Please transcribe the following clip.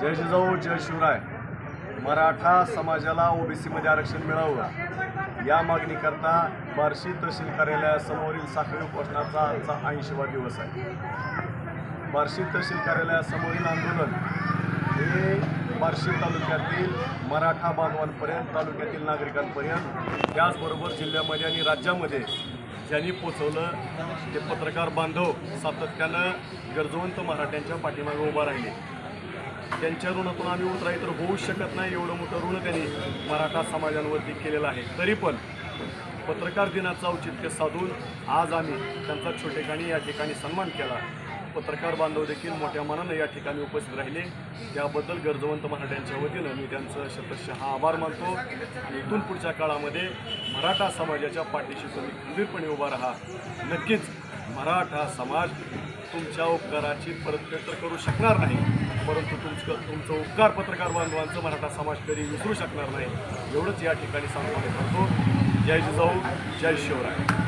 जय जिजाऊ जय शिवराय. मराठा समाजाला ओबीसीमध्ये आरक्षण मिळावं. या मागणीकरता बार्शी तहसील कार्यालयासमोरील साखळी उपोषणाचा आजचा ऐंशीवा दिवस आहे. बार्शी तहसील कार्यालयासमोरील आंदोलन हे बार्शी तालुक्यातील मराठा बांधवांपर्यंत तालुक्यातील नागरिकांपर्यंत त्याचबरोबर जिल्ह्यामध्ये आणि राज्यामध्ये ज्यांनी पोचवलं ते पत्रकार बांधव सातत्यानं गरजवंत मराठ्यांच्या पाठीमागे उभा राहिले. त्यांच्या ऋणातून आम्ही उतराई तर होऊच शकत नाही एवढं मोठं ऋण त्यांनी मराठा समाजांवरती केलेलं आहे. तरी पण पत्रकार दिनाचं औचित्य साधून आज आम्ही त्यांचा छोटेखानी या ठिकाणी सन्मान केला. पत्रकार बांधव देखील मोठ्या मनानं या ठिकाणी उपस्थित राहिले. त्याबद्दल गरजवंत मराठ्यांच्या वतीनं मी त्यांचं शतशः आभार मानतो. आणि इथून पुढच्या काळामध्ये मराठा समाजाच्या पाठीशी तुम्ही खंबीरपणे उभा राहा. नक्कीच मराठा समाज तुमच्या उपकाराची परतफेड तर करू शकणार नाही परंतु तुमचं तुमचं उपकार पत्रकार बांधवांचं मराठा समाज कधी विसरू शकणार नाही एवढंच या ठिकाणी सांगतो जय जिजाऊ जय शिवराय.